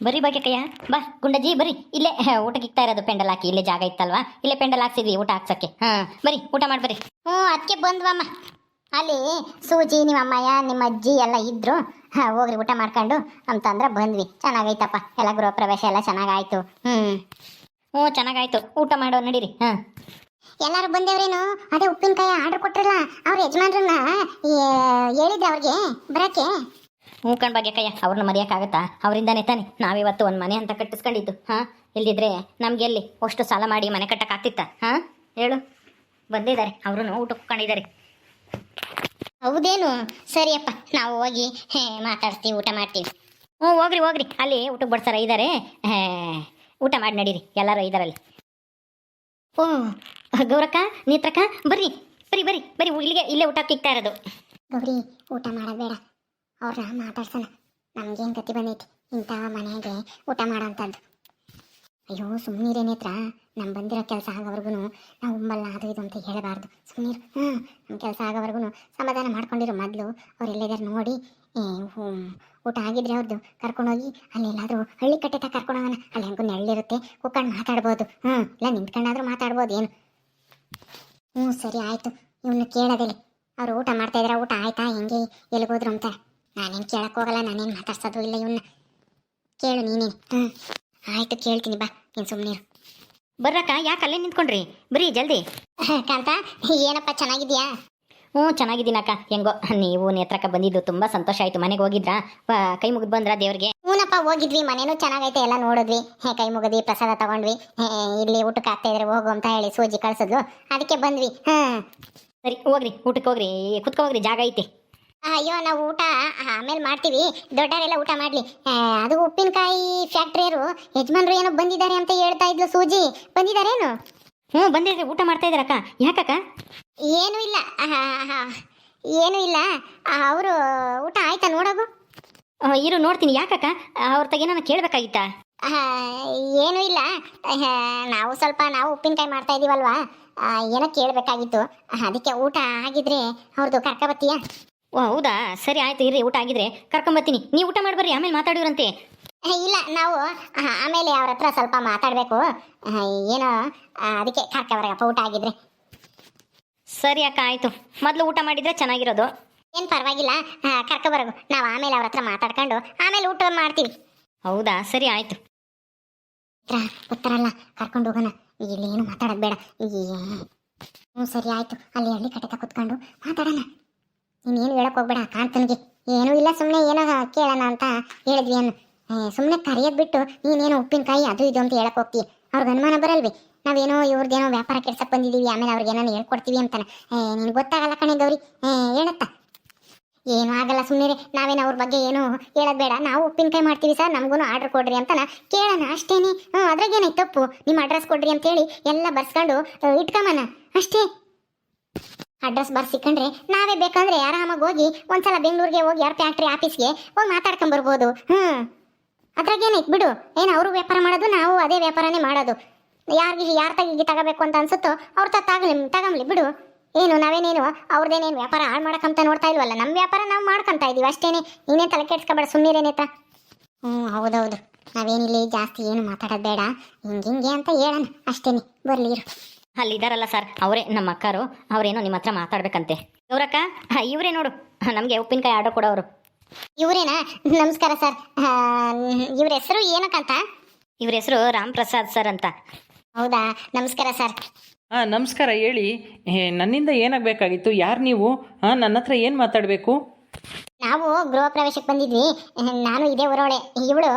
ಬರ್ರಿ ಕಯ್ಯ ಬಾ ಗುಂಡಜ್ಜಿ ಬರೀ ಇಲ್ಲೇ ಹ, ಊಟಕ್ಕೆ ಇಕ್ತಾ ಇರೋದು ಪೆಂಡಲ್ ಹಾಕಿ. ಇಲ್ಲೇ ಜಾಗ ಇತ್ತಲ್ವಾ? ಇಲ್ಲೇ ಪೆಂಡಲ್ ಹಾಕ್ಸಿದ್ವಿ ಊಟ ಹಾಕ್ಸಕ್ಕೆ. ಹಾಂ ಬರಿ ಊಟ ಮಾಡಿ ಹ್ಞೂ ಅದಕ್ಕೆ ಬಂದ್ವಮ್ಮ. ಅಲ್ಲಿ ಸೂಜಿ ನಿಮ್ಮ ಅಮ್ಮಯ್ಯ ನಿಮ್ಮ ಅಜ್ಜಿ ಎಲ್ಲ ಇದ್ದರು ಹಾಂ ಹೋಗ್ರಿ ಊಟ ಮಾಡ್ಕೊಂಡು ಅಂತಂದ್ರೆ ಬಂದ್ವಿ. ಚೆನ್ನಾಗೈತಪ್ಪ. ಎಲ್ಲ ಗೃಹ ಪ್ರವೇಶ ಎಲ್ಲ ಚೆನ್ನಾಗಾಯ್ತು. ಹ್ಞೂ. ಹ್ಞೂ ಚೆನ್ನಾಗಾಯ್ತು. ಊಟ ಮಾಡೋ ನಡೀರಿ. ಹಾಂ. ಎಲ್ಲರೂ ಬಂದೇವ್ರೇನು? ಅದೇ ಉಪ್ಪಿನಕಾಯಿ ಆರ್ಡರ್ ಕೊಟ್ಟಿರಲ್ಲ ಅವ್ರ ಯಜಮಾನ್ರನ್ನ ಹೇಳಿದ್ರೆ ಅವ್ರಿಗೆ ಬರಕ್ಕೆ. ಹ್ಞೂ ಕಣ್ ಭಾಗ್ಯಕ್ಕಯ್ಯ ಅವ್ರನ್ನ ಮರೆಯೋಕ್ಕಾಗತ್ತಾ? ಅವರಿಂದಾನೇ ತಾನೆ. ನಾವಿವತ್ತು ಒಂದು ಮನೆ ಅಂತ ಕಟ್ಟಿಸ್ಕೊಂಡಿದ್ದು, ಹಾಂ? ಇಲ್ದಿದ್ರೆ ನಮ್ಗೆ ಎಲ್ಲಿ ಅಷ್ಟು ಸಾಲ ಮಾಡಿ ಮನೆ ಕಟ್ಟಕ್ಕಾಗ್ತಿತ್ತ ಹಾಂ? ಹೇಳು. ಬಂದಿದ್ದಾರೆ ಅವರು ಊಟಕ್ಕೆ ಕಂಡಿದ್ದಾರೆ ಹೌದೇನು? ಸರಿಯಪ್ಪ ನಾವು ಹೋಗಿ, ಹೇ, ಮಾತಾಡ್ತೀವಿ, ಊಟ ಮಾಡ್ತೀವಿ. ಹ್ಞೂ, ಹೋಗ್ರಿ ಹೋಗ್ರಿ. ಅಲ್ಲಿ ಊಟಕ್ಕೆ ಬಡ್ಸಾರ ಇದ್ದಾರೆ ಊಟ ಮಾಡಿ ನಡೀರಿ, ಎಲ್ಲರೂ ಇದ್ದಾರಲ್ಲಿ ಓ ಗೌರಕ್ಕ, ನೇತ್ರಕ್ಕ, ಬರ್ರಿ ಬರಿ ಬರ್ರಿ ಬರಿ ಇಲ್ಲಿಗೆ, ಇಲ್ಲೇ ಊಟಕ್ಕೆ ಇಕ್ತಾ ಇರೋದು. ಗೌರಿ, ಊಟ ಮಾಡೋದು ಅವ್ರನ್ನ ಮಾತಾಡ್ಸೋಣ ನಮ್ಗೇನು ಗತಿ ಬಂದೈತಿ. ಇಂಥ ಮನೆಗೆ ಊಟ ಮಾಡೋಂಥದ್ದು ಅಯ್ಯೋ ಸುಮ್ಮನಿರೇ ನೇತ್ರ. ನಮ್ಮ ಬಂದಿರೋ ಕೆಲಸ ಆಗೋವರೆಗೂ ನಾವು ಉಂಬಲ್ಲ, ಅದು ಇದು ಅಂತ ಹೇಳಬಾರ್ದು. ಸುಮ್ಮನಿರು ಹ್ಞೂ ನಮ್ಮ ಕೆಲಸ ಆಗೋವರೆಗೂ ಸಮಾಧಾನ ಮಾಡ್ಕೊಂಡಿರೋ ಮೊದಲು. ಅವ್ರು ಎಲ್ಲಿದ್ದಾರೆ ನೋಡಿ. ಊಟ ಆಗಿದ್ರೆ ಅವ್ರದ್ದು ಕರ್ಕೊಂಡೋಗಿ ಅಲ್ಲೆಲ್ಲಾದರೂ ಹಳ್ಳಿ ಕಟ್ಟೆ ತಗ ಕರ್ಕೊಂಡು ಹೋಗೋಣ ಅಲ್ಲಿ ಹೆಂಗೂ ನೆಳ್ಳಿರುತ್ತೆ ಕುತ್ಕೊಂಡು ಮಾತಾಡ್ಬೋದು. ಹ್ಞೂ ಇಲ್ಲ ನಿಂತ್ಕೊಂಡಾದ್ರೂ ಮಾತಾಡ್ಬೋದು ಏನು. ಹ್ಞೂ ಸರಿ ಆಯಿತು. ಇವನ್ನ ಕೇಳೋದಿಲ್ಲ. ಅವ್ರು ಊಟ ಮಾಡ್ತಾ ಇದ್ರೆ. ಊಟ ಆಯ್ತಾ? ಹೆಂಗೆ? ಎಲ್ಲಿಗೋದ್ರು ಅಂತ. ನಾನೇನು ಕೇಳಕ್ ಹೋಗಲ್ಲ ನಾನೇನು ಮಾತಾಡ್ಸೋದು ಇಲ್ಲ ಇವನ್ನ ಕೇಳು ನೀನೇನು ಹ್ಞೂ ಆಯ್ತು ಕೇಳ್ತೀನಿ ಬಾ. ನೀನು ಸುಮ್ಮನೆ ಬರ್ರಕ್ಕ ಯಾಕೆ ಅಲ್ಲೇ ನಿಂತ್ಕೊಂಡ್ರಿ? ಬರೀ ಜಲ್ದಿ. ಕಾಂತ ಏನಪ್ಪ ಚೆನ್ನಾಗಿದ್ಯಾ? ಹ್ಞೂ ಚೆನ್ನಾಗಿದ್ದೀನಕ್ಕ ಹೆಂಗೋ ನೀವು ನೇತ್ರಕ್ಕ ಬಂದಿದ್ದು ತುಂಬ ಸಂತೋಷ ಆಯ್ತು. ಮನೆಗೆ ಹೋಗಿದ್ರಾ? ಕೈ ಮುಗಿದು ಬಂದ್ರಾ ದೇವ್ರಿಗೆ? ಹ್ಞೂನಪ್ಪ ಹೋಗಿದ್ವಿ. ಮನೇನು ಚೆನ್ನಾಗೈತೆ ಎಲ್ಲ ನೋಡಿದ್ವಿ. ಹೇ ಕೈ ಮುಗಿದ್ವಿ ಪ್ರಸಾದ ತಗೊಂಡ್ವಿ. ಇಲ್ಲಿ ಊಟಕ್ಕೆ ಆಗ್ತಾ ಇದ್ರೆ ಹೋಗು ಅಂತ ಹೇಳಿ ಸೂಜಿ ಕಳ್ಸಿದ್ಲು ಅದಕ್ಕೆ ಬಂದ್ವಿ. ಹ್ಞೂ ಸರಿ ಹೋಗ್ರಿ ಊಟಕ್ಕೆ ಹೋಗ್ರಿ. ಕುತ್ಕೋ ಹೋಗ್ರಿ ಜಾಗ ಐತಿ. ಅಯ್ಯೋ ನಾವು ಊಟ ಆಮೇಲೆ ಮಾಡ್ತೀವಿ. ದೊಡ್ಡವರೆಲ್ಲ ಊಟ ಮಾಡಲಿ. ಅದು ಉಪ್ಪಿನಕಾಯಿ ಫ್ಯಾಕ್ಟ್ರಿಯರು ಯಜಮಾನ್ರು ಏನೋ ಬಂದಿದ್ದಾರೆ ಅಂತ ಹೇಳ್ತಾ ಇದ್ಲು ಸೂಜಿ. ಬಂದಿದ್ದಾರೇನು? ಹ್ಞೂ ಬಂದಿದ್ರಿ ಊಟ ಮಾಡ್ತಾ ಇದ್ರಕ್ಕ ಯಾಕಕ್ಕ? ಏನೂ ಇಲ್ಲ. ಏನೂ ಇಲ್ಲ. ಅವರು ಊಟ ಆಯ್ತಾ? ನೋಡೋದು ಇರು ನೋಡ್ತೀನಿ. ಯಾಕಕ್ಕ? ಅವ್ರ ತಗೇನ ಕೇಳಬೇಕಾಗಿತ್ತಾ? ಆಹ್, ಏನೂ ಇಲ್ಲ. ನಾವು ಸ್ವಲ್ಪ ನಾವು ಉಪ್ಪಿನಕಾಯಿ ಮಾಡ್ತಾ ಇದೀವಲ್ವಾ? ಏನೋ ಕೇಳಬೇಕಾಗಿತ್ತು. ಅದಕ್ಕೆ ಊಟ ಆಗಿದ್ರೆ ಅವ್ರದ್ದು ಕರ್ಕೊಬತ್ತೀಯಾ? ಓ ಹೌದಾ? ಸರಿ ಆಯ್ತು ಇರ್ರಿ ಊಟ ಆಗಿದ್ರೆ ಕರ್ಕೊಂಬತ್ತೀನಿ. ನೀವು ಊಟ ಮಾಡ್ಬರ್ರಿ ಆಮೇಲೆ ಮಾತಾಡೋರಂತೆ. ಇಲ್ಲ ನಾವು ಆಮೇಲೆ ಅವ್ರ ಹತ್ರ ಸ್ವಲ್ಪ ಮಾತಾಡಬೇಕು. ಏನೋ ಅದಕ್ಕೆ ಕರ್ಕೊಬರಪ್ಪ ಊಟ ಆಗಿದ್ರೆ. ಸರಿ ಅಕ್ಕ ಆಯಿತು. ಮೊದಲು ಊಟ ಮಾಡಿದ್ರೆ ಚೆನ್ನಾಗಿರೋದು. ಏನು ಪರವಾಗಿಲ್ಲ. ಕರ್ಕೊಬರೋದು ನಾವು ಆಮೇಲೆ ಅವ್ರ ಹತ್ರ ಮಾತಾಡ್ಕೊಂಡು ಆಮೇಲೆ ಊಟ ಮಾಡ್ತೀವಿ. ಹೌದಾ? ಸರಿ ಆಯಿತು. ಉತ್ತರಲ್ಲ ಗೊತ್ತಾರಲ್ಲ ಕರ್ಕೊಂಡು ಹೋಗೋಣ. ಇಲ್ಲೇನು ಮಾತಾಡೋದು ಬೇಡ. ಹ್ಞೂ ಸರಿ ಆಯಿತು. ಅಲ್ಲಿ ಹಳ್ಳಿ ಕಟಕ ಕುತ್ಕೊಂಡು ಮಾತಾಡೋಣ. ನೀನೇನು ಹೇಳಕ್ ಹೋಗ್ಬೇಡ ಕಾಣ್ತನಿಗೆ ಏನೂ ಇಲ್ಲ ಸುಮ್ಮನೆ ಏನೋ ಕೇಳೋಣ ಅಂತ ಹೇಳಿದ್ವಿ ಅನ್ನು. ಸುಮ್ಮನೆ ಕರೆಯೋದು ಬಿಟ್ಟು ನೀನೇನೋ ಉಪ್ಪಿನಕಾಯಿ ಅದು ಇದು ಅಂತ ಹೇಳಕ್ ಹೋಗ್ತೀವಿ ಅವ್ರಿಗೆ ಅನುಮಾನ ಬರಲ್ವಿ? ನಾವೇನೋ ಇವ್ರದ್ದೇನೋ ವ್ಯಾಪಾರ ಕೆಡ್ಸಕ್ ಬಂದಿದ್ದೀವಿ ಆಮೇಲೆ ಅವ್ರಿಗೆ ಏನೋ ಹೇಳ್ಕೊಡ್ತೀವಿ ಅಂತಾನೆ. ನಿನ್ಗೆ ಗೊತ್ತಾಗಲ್ಲ ಕಣೆ ಗೌರಿ. ಹೇಳತ್ತ. ಏನೂ ಆಗಲ್ಲ ಸುಮ್ಮನೆ ನಾವೇನು ಅವ್ರ ಬಗ್ಗೆ ಏನು ಹೇಳೋದು ಬೇಡ. ನಾವು ಉಪ್ಪಿನಕಾಯಿ ಮಾಡ್ತೀವಿ ಸರ್ ನಮಗೂ ಆರ್ಡರ್ ಕೊಡ್ರಿ ಅಂತಾನ. ಕೇಳೋಣ ಅಷ್ಟೇನೆ. ಹ್ಞೂ ಅದ್ರಾಗೇನೈತೆ ತಪ್ಪು? ನಿಮ್ಮ ಅಡ್ರೆಸ್ ಕೊಡ್ರಿ ಅಂತೇಳಿ ಎಲ್ಲ ಬರ್ಸ್ಕೊಂಡು ಇಟ್ಕೊಂಬಣ್ಣ ಅಷ್ಟೇ. ಅಡ್ರೆಸ್ ಬರ್ಸಿಕೊಂಡ್ರೆ ನಾವೇ ಬೇಕಂದ್ರೆ ಆರಾಮಾಗಿ ಹೋಗಿ ಒಂದ್ಸಲ ಬೆಂಗಳೂರಿಗೆ ಹೋಗಿ ಅವ್ರ ಫ್ಯಾಕ್ಟ್ರಿ ಆಫೀಸ್ಗೆ ಹೋಗಿ ಮಾತಾಡ್ಕೊಂಬರ್ಬೋದು ಹ್ಞೂ ಅದ್ರಾಗೇನೈತೆ ಬಿಡು. ಏನು ಅವರು ವ್ಯಾಪಾರ ಮಾಡೋದು, ನಾವು ಅದೇ ವ್ಯಾಪಾರನೇ ಮಾಡೋದು. ಯಾರಿಗೆ ಯಾರ ತಗಿಗೆ ತಗೋಬೇಕು ಅಂತ ಅನ್ಸುತ್ತೋ ಅವ್ರ ತಗಲಿ ತಗೊಂಬ್ಲಿ ಬಿಡು. ಏನು, ನಾವೇನೇನು ಅವ್ರದ್ದೇನೇನು ವ್ಯಾಪಾರ ಹಾಳು ಮಾಡಕ್ಕಂತ ನೋಡ್ತಾ ಇಲ್ವಲ್ಲ? ನಮ್ಮ ವ್ಯಾಪಾರ ನಾವು ಮಾಡ್ಕೊಂತ ಇದೀವಿ ಅಷ್ಟೇನೆ. ನೀನೇ ತಲೆ ಕೆಡ್ಸ್ಕೊಬೇಡ ಸುಮ್ಮನಿರೇನೇತ ಹ್ಞೂ ಹೌದೌದು. ನಾವೇನಿಲ್ಲಿ ಜಾಸ್ತಿ ಏನು ಮಾತಾಡೋದು ಬೇಡ. ಹಿಂಗೆ ಹಿಂಗೆ ಅಂತ ಹೇಳೋಣ. ಅಷ್ಟೇನೆ. ಬರಲಿ ಇರು. ಅಲ್ಲಿದ್ದಾರಲ್ಲ ಸರ್ ಅವರೇ ನಮ್ಮ ಅಕ್ಕರು ಅವರೇನೋ ನಿಮ್ಮ ಹತ್ರ ಮಾತಾಡ್ಬೇಕಂತೆ. ಗೌರಕ್ಕ ಇವರೇ ನೋಡು ನಮಗೆ ಉಪ್ಪಿನಕಾಯಿ ಆರ್ಡರ್ ಕೊಡೋರು ಇವರೇನಾ? ನಮಸ್ಕಾರ ಸರ್. ಇವ್ರ ಹೆಸರು ಏನಕ್ಕಂತ? ಇವ್ರ ಹೆಸರು ರಾಮ್ ಪ್ರಸಾದ್ ಸರ್ ಅಂತ. ಹೌದಾ? ನಮಸ್ಕಾರ ಸರ್. ಹಾಂ ನಮಸ್ಕಾರ ಹೇಳಿ. ನನ್ನಿಂದ ಏನಾಗಬೇಕಾಗಿತ್ತು? ಯಾರು ನೀವು? ಹಾಂ ನನ್ನ ಹತ್ರ ಏನು ಮಾತಾಡಬೇಕು? ನಾವು ಗೃಹ ಪ್ರವೇಶಕ್ಕೆ ಬಂದಿದ್ವಿ. ನಾನು ಇದೇ ಊರೊಳೆ ಇವಳು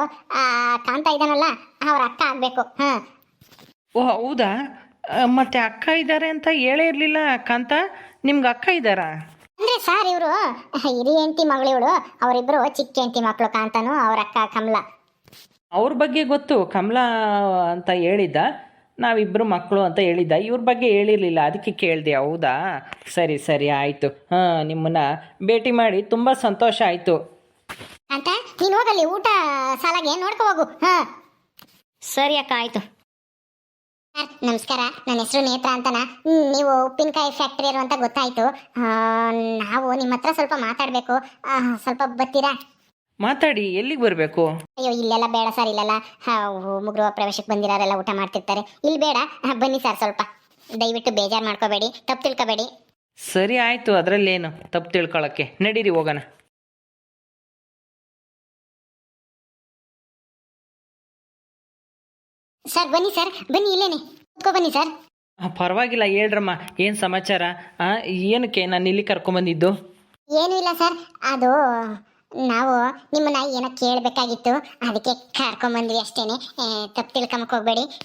ಕಾಂತ ಇದ್ದಾನಲ್ಲ ಅವ್ರ ಅಕ್ಕ ಆಗ್ಬೇಕು. ಹಾಂ. ಓ ಹೌದಾ? ಮತ್ತೆ ಅಕ್ಕ ಇದ್ದಾರೆ ಅಂತ ಹೇಳೇ ಇರಲಿಲ್ಲ ಕಾಂತ ನಿಮ್ಗೆ ಅಕ್ಕ ಇದ್ದಾರಾ ಅಂದ್ರೆ ಸರ್ ಇವರು ಹಿರಿಯ ಹೆಂಡತಿ ಮಗಳು ಇವಳು ಅವರಿಬ್ಬರು ಚಿಕ್ಕ ಹೆಂಡತಿ ಮಕ್ಕಳು ಕಾಂತನು ಅವ್ರ ಅಕ್ಕ ಕಮಲಾ. ಅವ್ರ ಬಗ್ಗೆ ಗೊತ್ತು ಕಮಲಾ ಅಂತ ಹೇಳಿದ್ದ ನಾವಿಬ್ಬರು ಮಕ್ಕಳು ಅಂತ ಹೇಳಿದ್ದ. ಇವ್ರ ಬಗ್ಗೆ ಹೇಳಿರಲಿಲ್ಲ ಅದಕ್ಕೆ ಕೇಳಿದೆ ಹೌದಾ? ಸರಿ ಸರಿ ಆಯಿತು. ಹಾಂ ನಿಮ್ಮನ್ನ ಭೇಟಿ ಮಾಡಿ ತುಂಬ ಸಂತೋಷ ಆಯಿತು. ಅಂತ ನೀನು ಹೋಗಲ್ಲಿ ಊಟ ಸಾಲಾಗೆ ನೋಡ್ಕೋ ಹೋಗು. ಹಾಂ. ಸರಿ ಅಕ್ಕ ಆಯಿತು. ನಮಸ್ಕಾರ. ನನ್ನ ಹೆಸರು ನೇತ್ರ ಅಂತನ. ನೀವು ಉಪ್ಪಿನಕಾಯಿ ಫ್ಯಾಕ್ಟ್ರಿಯರು ಅಂತ ಗೊತ್ತಾಯ್ತು. ನಾವು ನಿಮ್ಮ ಹತ್ರ ಸ್ವಲ್ಪ ಮಾತಾಡಬೇಕು. ಸ್ವಲ್ಪ ಬರ್ತೀರಾ? ಮಾತಾಡಿ ಎಲ್ಲಿಗೆ ಬರಬೇಕು? ಅಯ್ಯೋ ಇಲ್ಲೆಲ್ಲ ಬೇಡ ಸರ್ ಇಲ್ಲೆಲ್ಲ ಮುಗ್ರುವ ಪ್ರವೇಶಕ್ಕೆ ಬಂದಿರೋರೆಲ್ಲ ಊಟ ಮಾಡ್ತಿರ್ತಾರೆ. ಇಲ್ಲಿ ಬೇಡ ಬನ್ನಿ ಸರ್ ಸ್ವಲ್ಪ. ದಯವಿಟ್ಟು ಬೇಜಾರು ಮಾಡ್ಕೋಬೇಡಿ ತಪ್ಪು ತಿಳ್ಕೋಬೇಡಿ. ಸರಿ ಆಯಿತು ಅದರಲ್ಲೇನು ತಪ್ಪು ತಿಳ್ಕೊಳಕ್ಕೆ. ನಡೀರಿ ಹೋಗೋಣ. ಸರ್ ಬನ್ನಿ ಸರ್. ಬನ್ನಿ ಇಲ್ಲೇನೆ. ಕೂತ್ಕೊ ಬನ್ನಿ ಸರ್. ಪರವಾಗಿಲ್ಲ ಹೇಳ್ರಮ್ಮ. ಏನು ಸಮಾಚಾರ? ಆ, ಏನಕ್ಕೆ ನಾನು ಇಲ್ಲಿ ಕರ್ಕೊಂಬಂದಿದ್ದು? ಏನೂ ಇಲ್ಲ ಸರ್. ಅದು ನಾವು ನಿಮ್ಮನ್ನ ಏನೋ ಕೇಳಬೇಕಾಗಿತ್ತು. ಅದಕ್ಕೆ ಕರ್ಕೊಂಬಂದ್ವಿ ಅಷ್ಟೇನೆ. ತಪ್ಪು ತಿಳ್ಕೊಂಬಕ್ ಹೋಗ್ಬೇಡಿ.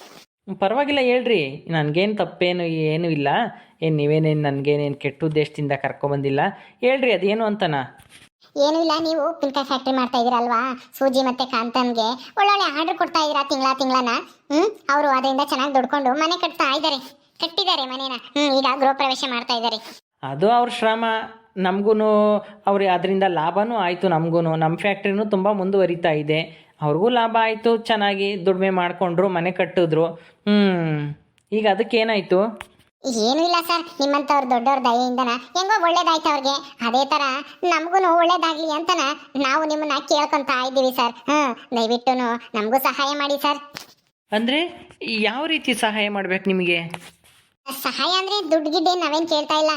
ಪರವಾಗಿಲ್ಲ ಹೇಳ್ರಿ. ನನಗೇನು ತಪ್ಪೇನು ಏನೂ ಇಲ್ಲ. ಏನು ನೀವೇನೇನು ನನಗೇನೇನು ಕೆಟ್ಟ ಉದ್ದೇಶದಿಂದ ಕರ್ಕೊಂಬಂದಿಲ್ಲ? ಹೇಳ್ರಿ ಅದೇನು ಅಂತನಾ? ಏನೂ ಇಲ್ಲ, ನೀವು ಉಪ್ಪಿನಕಾಯಿ ಫ್ಯಾಕ್ಟ್ರಿ ಮಾಡ್ತಾ ಇದ್ದೀರಲ್ವಾ ಸೂಜಿ ಮತ್ತೆ ಕಾಂತನ್ಗೆ. ಒಳ್ಳೊಳ್ಳೆ ಆರ್ಡರ್ ಕೊಡ್ತಾ ಇದ್ದೀರಾ ತಿಂಗಳ ತಿಂಗಳನ? ಹ್ಮ್? ಅವರು ಅದರಿಂದ ಚೆನ್ನಾಗಿ ದುಡ್ಕೊಂಡು ಮನೆ ಕಟ್ತಾ ಇದ್ದಾರೆ. ಕಟ್ಟಿದ್ದಾರೆ ಮನೇನ. ಹ್ಞೂ ಈಗ ಗೃಹ ಪ್ರವೇಶ ಮಾಡ್ತಾ ಇದ್ದಾರೆ. ಅದು ಅವ್ರ ಶ್ರಮ. ನಮಗೂ ಅವ್ರಿಗೆ ಅದರಿಂದ ಲಾಭನೂ ಆಯಿತು ನಮಗೂ ನಮ್ಮ ಫ್ಯಾಕ್ಟ್ರಿನೂ ತುಂಬ ಮುಂದುವರಿತಾ ಇದೆ. ಅವ್ರಿಗೂ ಲಾಭ ಆಯಿತು, ಚೆನ್ನಾಗಿ ದುಡಿಮೆ ಮಾಡಿಕೊಂಡ್ರು, ಮನೆ ಕಟ್ಟಿದ್ರು. ಹ್ಞೂ ಈಗ ಅದಕ್ಕೇನಾಯಿತು? ಏನೂ ಇಲ್ಲ ಸರ್. ನಿಮ್ಮಂಥವ್ರು ದೊಡ್ಡವ್ರ ದಯೆಯಿಂದನ? ಹೆಂಗೋ ಒಳ್ಳೇದಾಯ್ತು ಅವ್ರಿಗೆ. ಅದೇ ಥರ ನಮಗೂ ಒಳ್ಳೇದಾಗ್ಲಿ ಅಂತನ ನಾವು ನಿಮ್ಮನ್ನ ಕೇಳ್ಕೊಂತ ಇದ್ದೀವಿ ಸರ್. ಹಾಂ ದಯವಿಟ್ಟು ನಮಗೂ ಸಹಾಯ ಮಾಡಿ ಸರ್. ಅಂದರೆ, ಯಾವ ರೀತಿ ಸಹಾಯ ಮಾಡ್ಬೇಕು ನಿಮಗೆ? ಸಹಾಯ ಅಂದ್ರೆ ದುಡ್ಡು ಗಿಡ್ಡೆ ನಾವೇನ್ ಕೇಳ್ತಾ ಇಲ್ಲ.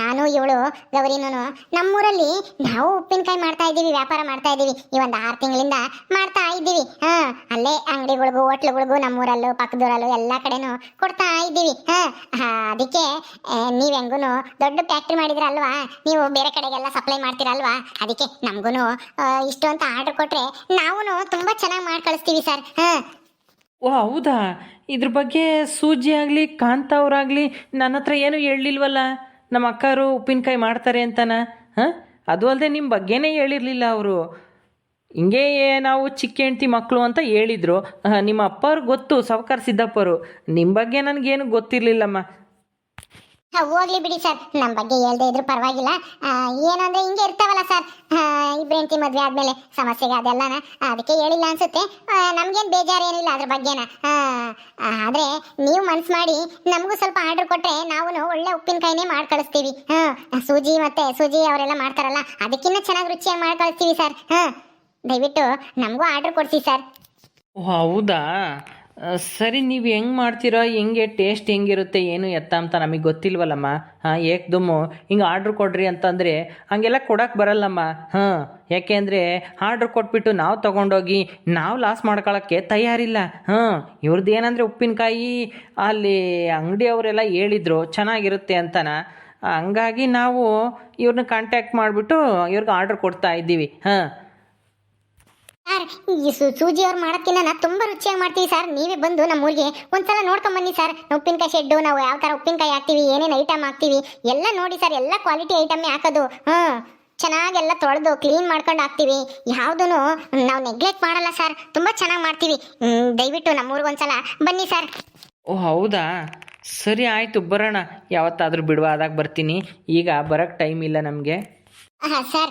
ನಾನು, ಇವಳು ಗೌರಿನೂ ನಮ್ಮೂರಲ್ಲಿ ನಾವು ಉಪ್ಪಿನಕಾಯಿ ಮಾಡ್ತಾ ಇದ್ದೀವಿ, ವ್ಯಾಪಾರ ಮಾಡ್ತಾ ಇದ್ದೀವಿ. ಈ ಒಂದು ಆರು ತಿಂಗಳಿಂದ ಮಾಡ್ತಾ ಇದ್ದೀವಿ. ಹಾ, ಅಲ್ಲೇ ಅಂಗಡಿಗಳಿಗೂ, ಹೋಟ್ಲುಗಳಿಗೂ, ನಮ್ಮೂರಲ್ಲೂ, ಪಕ್ಕದೂರಲ್ಲೂ ಎಲ್ಲ ಕಡೆನೂ ಕೊಡ್ತಾ ಇದ್ದೀವಿ. ಹಾ ಅದಕ್ಕೆ ನೀವು ಹೆಂಗೂ ದೊಡ್ಡ ಫ್ಯಾಕ್ಟ್ರಿ ಮಾಡಿದ್ರಲ್ವಾ? ನೀವು ಬೇರೆ ಕಡೆಗೆಲ್ಲ ಸಪ್ಲೈ ಮಾಡ್ತೀರಲ್ವಾ? ಅದಕ್ಕೆ ನಮಗೂ ಇಷ್ಟು ಅಂತ ಆರ್ಡರ್ ಕೊಟ್ರೆ ನಾವು ತುಂಬಾ ಚೆನ್ನಾಗಿ ಮಾಡಿ ಕಳಿಸ್ತೀವಿ ಸರ್. ಹಾ ಓ, ಹೌದಾ? ಇದ್ರ ಬಗ್ಗೆ ಸೂಜಿ ಆಗಲಿ ಕಾಂತ ಅವರಾಗಲಿ ನನ್ನ ಹತ್ರ ಏನೂ ಹೇಳಲಿಲ್ವಲ್ಲ? ನಮ್ಮ ಅಕ್ಕರು ಉಪ್ಪಿನಕಾಯಿ ಮಾಡ್ತಾರೆ ಅಂತನ? ಹಾಂ? ಅದು ಅಲ್ಲದೆ ನಿಮ್ಮ ಬಗ್ಗೆನೇ ಹೇಳಿರಲಿಲ್ಲ ಅವರು. ಹಿಂಗೆ ನಾವು ಚಿಕ್ಕ ಹೆಂಡ್ತಿ ಮಕ್ಕಳು ಅಂತ ಹೇಳಿದರು. ನಿಮ್ಮ ಅಪ್ಪವ್ರಿಗೆ ಗೊತ್ತು, ಸಾವುಕಾರ ಸಿದ್ದಪ್ಪರು ನಿಮ್ಮ ಬಗ್ಗೆ ನನಗೇನು ಗೊತ್ತಿರಲಿಲ್ಲಮ್ಮ. ಹೋಗ್ಲಿ ಬಿಡಿ ಸರ್. ನಮ್ಮ ಬಗ್ಗೆ ಹೇಳ್ದೆ ಇದ್ರು ಪರವಾಗಿಲ್ಲ. ಆ, ಅಂದ್ರೆ ಹಿಂಗೆ ಇರ್ತಾವಲ್ಲ ಸರ್. ಇಬ್ರು ಹೆಂಡತಿ ಮದ್ವೆ ಆದ್ಮೇಲೆ ಸಮಸ್ಯೆಗೆ ಅದೆಲ್ಲನ ಅದಕ್ಕೆ ಹೇಳಿಲ್ಲ ಅನ್ಸುತ್ತೆ. ನಮ್ಗೇನ್ ಬೇಜಾರು ಏನಿಲ್ಲ ಅದ್ರ ಬಗ್ಗೆನ. ಆದ್ರೆ ನೀವು ಮನ್ಸು ಮಾಡಿ ನಮಗೂ ಸ್ವಲ್ಪ ಆರ್ಡರ್ ಕೊಟ್ರೆ ನಾವು ಒಳ್ಳೆ ಉಪ್ಪಿನಕಾಯಿನೇ ಮಾಡಿ ಕಳಿಸ್ತೀವಿ ಹಾ ಸೂಜಿ ಮತ್ತೆ ಸೂಜಿ ಅವರೆಲ್ಲ ಮಾಡ್ತಾರಲ್ಲ ಅದಕ್ಕಿಂತ ಚೆನ್ನಾಗಿ ರುಚಿಯಾಗಿ ಮಾಡಿ ಕಳಿಸ್ತೀವಿ ಸರ್. ಹಾ ದಯವಿಟ್ಟು ನಮಗೂ ಆರ್ಡರ್ ಕೊಡ್ಸಿ ಸರ್. ಹೌದಾ? ಸರಿ, ನೀವು ಹೆಂಗೆ ಮಾಡ್ತೀರೋ, ಹೆಂಗೆ ಟೇಸ್ಟ್ ಹೆಂಗಿರುತ್ತೆ, ಏನು ಎತ್ತ ಅಂತ ನಮಗೆ ಗೊತ್ತಿಲ್ವಲ್ಲಮ್ಮ? ಹಾಂ ಏಕ್ದಮ್ಮು ಹಿಂಗೆ ಆರ್ಡ್ರ್ ಕೊಡ್ರಿ ಅಂತಂದರೆ, ಹಂಗೆಲ್ಲ ಕೊಡೋಕೆ ಬರಲ್ಲಮ್ಮ. ಹಾಂ ಯಾಕೆಂದರೆ ಆರ್ಡ್ರ್ ಕೊಟ್ಬಿಟ್ಟು ನಾವು ತೊಗೊಂಡೋಗಿ, ನಾವು ಲಾಸ್ ಮಾಡ್ಕೊಳ್ಳೋಕ್ಕೆ ತಯಾರಿಲ್ಲ. ಹಾಂ ಇವ್ರದ್ದು ಏನಂದರೆ ಉಪ್ಪಿನಕಾಯಿ, ಅಲ್ಲಿ ಅಂಗಡಿಯವರೆಲ್ಲ ಹೇಳಿದರು, ಚೆನ್ನಾಗಿರುತ್ತೆ ಅಂತನ. ಹಂಗಾಗಿ ನಾವು ಇವ್ರನ್ನ ಕಾಂಟ್ಯಾಕ್ಟ್ ಮಾಡಿಬಿಟ್ಟು ಇವ್ರಿಗೆ ಆರ್ಡ್ರ್ ಕೊಡ್ತಾ ಇದ್ದೀವಿ. ಹಾಂ ಸರ್, ಈ ಸೂಜಿ ಅವ್ರು ಮಾಡೋದಕ್ಕಿಂತ ನಾ ತುಂಬ ರುಚಿಯಾಗಿ ಮಾಡ್ತೀವಿ ಸರ್. ನೀವೇ ಬಂದು ನಮ್ಮ ಊರಿಗೆ ಒಂದ್ಸಲ ನೋಡ್ಕೊಂಬನ್ನಿ ಸರ್. ಉಪ್ಪಿನಕಾಯಿ ಶೆಡ್ಡು, ನಾವು ಯಾವ ಥರ ಉಪ್ಪಿನಕಾಯಿ ಹಾಕ್ತೀವಿ, ಏನೇನು ಐಟಮ್ ಹಾಕ್ತೀವಿ, ಎಲ್ಲ ನೋಡಿ ಸರ್. ಎಲ್ಲ ಕ್ವಾಲಿಟಿ ಐಟಮ್ಮೇ ಹಾಕೋದು. ಹ್ಞೂ ಚೆನ್ನಾಗೆಲ್ಲ ತೊಳೆದು ಕ್ಲೀನ್ ಮಾಡ್ಕೊಂಡು ಹಾಕ್ತೀವಿ. ಯಾವುದೂ ನಾವು ನೆಗ್ಲೆಕ್ಟ್ ಮಾಡಲ್ಲ ಸರ್. ತುಂಬ ಚೆನ್ನಾಗಿ ಮಾಡ್ತೀವಿ. ದಯವಿಟ್ಟು ಒಂದು ಸಲ ಬನ್ನಿ ಸರ್. ಓ, ಹೌದಾ? ಸರಿ ಆಯಿತು, ಬರೋಣ. ಯಾವತ್ತಾದರೂ ಬಿಡುವಾದಾಗ ಬರ್ತೀನಿ. ಈಗ ಬರೋಕ್ಕೆ ಟೈಮ್ ಇಲ್ಲ ನಮಗೆ. ಸರ್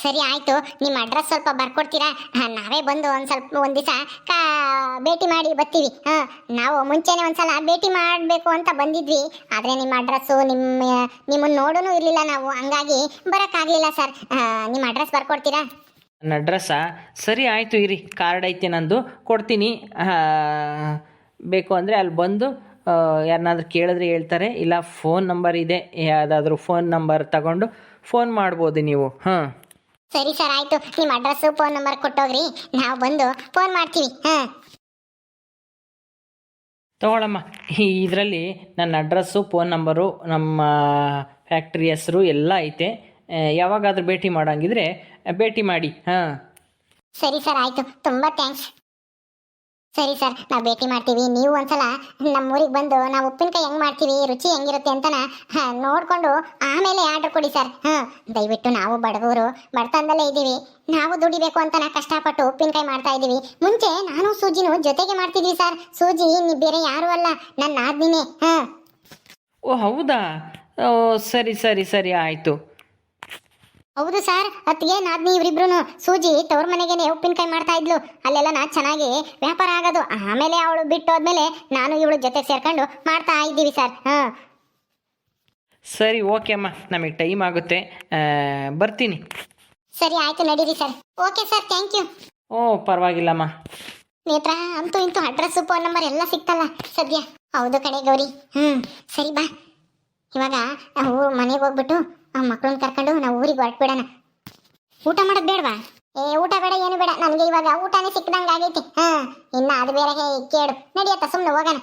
ಸರಿ ಆಯ್ತು. ನಿಮ್ಮ ಅಡ್ರೆಸ್ ಸ್ವಲ್ಪ ಬರ್ಕೊಡ್ತೀರಾ? ನಾವೇ ಬಂದು ಒಂದು ಸ್ವಲ್ಪ, ಒಂದು ದಿವಸ ಕಾ, ಭೇಟಿ ಮಾಡಿ ಬರ್ತೀವಿ. ಹಾಂ ನಾವು ಮುಂಚೆನೇ ಒಂದು ಸಲ ಭೇಟಿ ಮಾಡಬೇಕು ಅಂತ ಬಂದಿದ್ವಿ. ಆದ್ರೆ ನಿಮ್ಮ ಅಡ್ರೆಸ್ಸು, ನಿಮ್ಮ ನಿಮ್ಮನ್ನ ನೋಡೋನು ಇರ್ಲಿಲ್ಲ ನಾವು. ಹಂಗಾಗಿ ಬರೋಕ್ಕಾಗಲಿಲ್ಲ, ಸರ್. ನಿಮ್ಮ ಅಡ್ರೆಸ್ ಬರ್ಕೊಡ್ತೀರಾ? ನನ್ನ ಅಡ್ರೆಸ್ಸಾ? ಸರಿ ಆಯಿತು, ಇರಿ. ಕಾರ್ಡ್ ಐತೆ ನಂದು. ಕೊಡ್ತೀನಿ. ಬೇಕು ಅಂದರೆ ಅಲ್ಲಿ ಬಂದು ಯಾರನ್ನಾದ್ರೂ ಕೇಳಿದ್ರೆ ಹೇಳ್ತಾರೆ. ಇಲ್ಲ, ಫೋನ್ ನಂಬರ್ ಇದೆ. ಯಾವುದಾದ್ರೂ ಫೋನ್ ನಂಬರ್ ತಗೊಂಡು ಫೋನ್ ಮಾಡ್ಬೋದು ನೀವು. ಹಾಂ. ಸರಿ ಸರ್ ಆಯ್ತು. ನಿಮ್ಮ ಅಡ್ರೆಸ್ಸು ಫೋನ್ ನಂಬರ್ ಕೊಟ್ಟೋಗ್ರಿ. ನಾವು ಬಂದು ಫೋನ್ ಮಾಡ್ತೀವಿ. ಹಾಂ. ತಗೊಳಮ್ಮ ಇದರಲ್ಲಿ ನನ್ನ ಅಡ್ರೆಸ್ಸು ಫೋನ್ ನಂಬರು ನಮ್ಮ ಫ್ಯಾಕ್ಟ್ರಿ ಹೆಸರು ಎಲ್ಲ ಐತೆ. ಯಾವಾಗಾದರೂ ಯಾವಾಗಾದ್ರೂ ಭೇಟಿ ಮಾಡೋಂಗಿದ್ರೆ ಭೇಟಿ ಮಾಡಿ. ಹಾಂ. ಸರಿ ಸರ್ ಆಯ್ತು. ತುಂಬಾ ಥ್ಯಾಂಕ್ಸ್ ಸರಿ ಸರ್, ನಾವು ಭೇಟಿ ಮಾಡ್ತೀವಿ. ನೀವು ಒಂದ್ಸಲ ನಮ್ಮ ಊರಿಗೆ ಬಂದು ನಾವು ಉಪ್ಪಿನಕಾಯಿ ಹೆಂಗ್ ಮಾಡ್ತೀವಿ, ರುಚಿ ಹೆಂಗಿರುತ್ತೆ ಅಂತನ ನೋಡಿಕೊಂಡು ಆಮೇಲೆ ಆರ್ಡರ್ ಕೊಡಿ ಸರ್. ಹಾ, ದಯವಿಟ್ಟು ನಾವು ಬಡವರು ಬಡತನದಲ್ಲೇ ಇದ್ದೀವಿ. ನಾವು ದುಡಿಬೇಕು ಅಂತ ಕಷ್ಟಪಟ್ಟು ಉಪ್ಪಿನಕಾಯಿ ಮಾಡ್ತಾ ಇದ್ದೀವಿ. ಮುಂಚೆ ನಾನು ಸೂಜಿನೂ ಜೊತೆಗೆ ಮಾಡ್ತಿದ್ವಿ ಸರ್. ಸೂಜಿ ನೀ ಬೇರೆ ಯಾರು ಅಲ್ಲ ನನ್ನ ಆದ್ಮಿನೇ ಹಾ. ಓ, ಹೌದಾ? ಸರಿ ಸರಿ ಸರಿ, ಆಯಿತು. ಹೌದು ಸರ್ ಅತ್ತಿಗೆ ನಾದ್ನಿ ಇವರಿಬ್ರು ಸೂಜಿ ತವ್ರ ಮನೆಗೇನೆ ಉಪ್ಪಿನಕಾಯಿ ಮಾಡ್ತಾ ಇದ್ಲು. ಅಲ್ಲೆಲ್ಲ ನಾ ಚೆನ್ನಾಗಿ ವ್ಯಾಪಾರ ಆಗೋದು. ಆಮೇಲೆ ಅವಳು ಬಿಟ್ಟು ಹೋದ್ಮೇಲೆ ನಾನು ಇವಳು ಜೊತೆ ಸೇರ್ಕೊಂಡು ಮಾಡ್ತಾ ಇದ್ದೀವಿ ಸರ್ ಹಾಂ. ಸರಿ ಓಕೆ ಅಮ್ಮ. ನಮಗೆ ಟೈಮ್ ಆಗುತ್ತೆ. ಬರ್ತೀನಿ. ಸರಿ ಆಯ್ತು ನಡೀರಿ sir okay sir thank you ಓ ಪರವಾಗಿಲ್ಲಮ್ಮ ನೇತ್ರ ಅಂತೂ ಇಂತೂ ಅಡ್ರೆಸ್ ಫೋನ್ ನಂಬರ್ ಎಲ್ಲ ಸಿಕ್ತಲ್ಲ ಸದ್ಯ. ಹೌದು ಕಣೆ ಗೌರಿ. ಹ್ಞೂ ಸರಿ ಬಾ. ಇವಾಗ ನಾವು ಮನೆಗೆ ಹೋಗ್ಬಿಟ್ಟು ಆ ಮಕ್ಕಳನ್ನ ಕರ್ಕೊಂಡು ನಾವು ಊರಿಗೆ ಹೊರಟ್ಬಿಡೋಣ. ಊಟ ಮಾಡೋದು ಬೇಡವಾ? ಏ, ಊಟ ಬೇಡ, ಏನು ಬೇಡ. ನನಗೆ ಇವಾಗ ಊಟನೇ ಸಿಕ್ಕದಂಗೆ ಆಗೈತಿ. ಹಾ, ಇನ್ನ ಅದು ಬೇರೆ ಕೇಳು. ನಡಿಯತ್ತ ಸುಮ್ಮನೆ ಹೋಗೋಣ.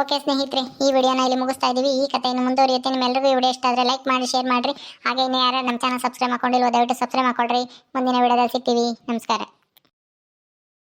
ಓಕೆ ಸ್ನೇಹಿತರೆ, ಈ ವಿಡಿಯೋನ ಇಲ್ಲಿ ಮುಗಿಸ್ತಾ ಇದೀವಿ. ಈ ಕಥೆಯನ್ನು ಮುಂದುವರಿಯುತ್ತೆ. ನಿಮ್ಮೆಲ್ಲರಿಗೂ ಈ ವಿಡಿಯೋ ಇಷ್ಟ ಆದರೆ ಲೈಕ್ ಮಾಡಿ ಶೇರ್ ಮಾಡಿರಿ. ಹಾಗೆ ಇನ್ನು ಯಾರು ನಮ್ಮ ಚಾನಲ್ ಸಬ್ಸ್ಕ್ರೈಬ್ ಮಾಡ್ಕೊಂಡಿಲ್ವೋ, ದಯವಿಟ್ಟು ಸಬ್ಸ್ಕ್ರೈಬ್ ಮಾಡ್ಕೊಳ್ರಿ. ಮುಂದಿನ ವಿಡಿಯೋದಲ್ಲಿ ಸಿಗ್ತೀವಿ. ನಮಸ್ಕಾರ.